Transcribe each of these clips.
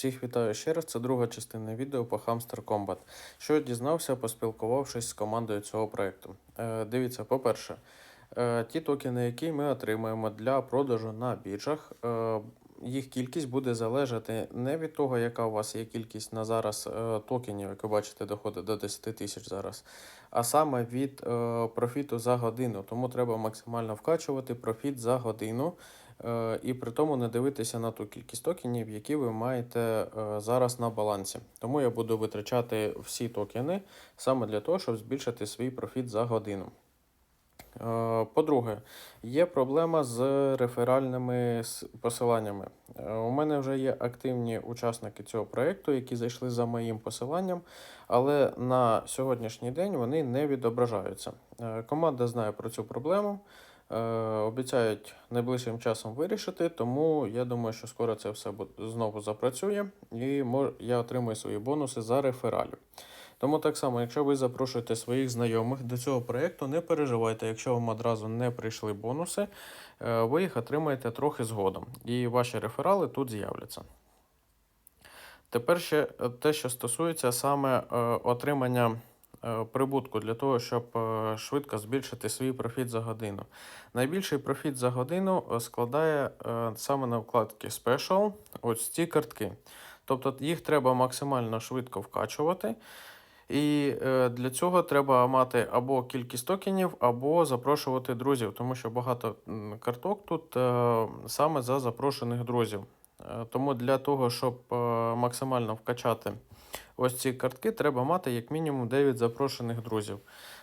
Всіх вітаю ще раз. Це друга частина відео по Hamster Combat. Що дізнався, поспілкувавшись з командою цього проєкту. Е, дивіться, по-перше, е, ті токени, які ми отримаємо для продажу на біржах, е, їх кількість буде залежати не від того, яка у вас є кількість на зараз е, токенів, як ви бачите, доходить до 10 тисяч зараз, а саме від е, профіту за годину. Тому треба максимально вкачувати профіт за годину. Е, і при тому не дивитися на ту кількість токенів, які ви маєте е, зараз на балансі. Тому я буду витрачати всі токени саме для того, щоб збільшити свій профіт за годину. Е, По-друге, є проблема з реферальними посиланнями. У мене вже є активні учасники цього проєкту, які зайшли за моїм посиланням, але на сьогоднішній день вони не відображаються. Команда знає про цю проблему. Е, Обіцяють найближчим часом вирішити, тому я думаю, що скоро це все знову запрацює і я отримую свої бонуси за рефералю. Тому так само, якщо ви запрошуєте своїх знайомих до цього проєкту, не переживайте, якщо вам одразу не прийшли бонуси, е, ви їх отримаєте трохи згодом, і ваші реферали тут з'являться. Тепер ще е, те, що стосується саме отримання прибутку для того, щоб е, швидко збільшити свій профіт за годину. Найбільший профіт за годину е, складає е, саме на вкладці Special ось ці картки. Тобто їх треба максимально швидко вкачувати. І е, для цього треба мати або кількість токенів, або запрошувати друзів, тому що багато карток тут е, саме за запрошених друзів. Е, Тому для того, щоб е, максимально вкачати ось ці картки, треба мати як мінімум 9 запрошених друзів.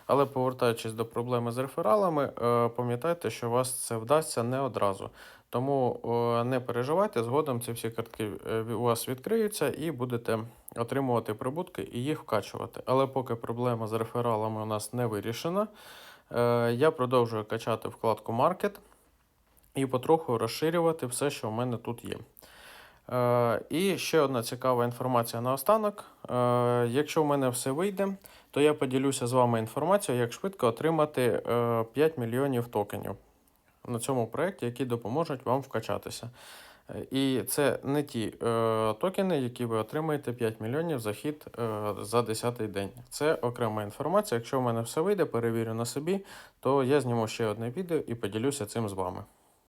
Але повертаючись до проблеми з рефералами, е, пам'ятайте, що вас це вдасться не одразу. Тому е, не переживайте, згодом ці всі картки е, у вас відкриються і будете отримувати прибутки і їх вкачувати. Але поки проблема з рефералами у нас не вирішена, я продовжую качати вкладку Market і потроху розширювати все, що в мене тут є. Е, І ще одна цікава інформація наостанок. Е, Якщо в мене все вийде, то я поділюся з вами інформацією, як швидко отримати е, 5 мільйонів токенів на цьому проєкті, які допоможуть вам вкачатися. Е, І це не ті е, токени, які ви отримаєте 5 мільйонів за хід е, за 10-й день. Це окрема інформація. Якщо в мене все вийде, перевірю на собі, то я зніму ще одне відео і поділюся цим з вами.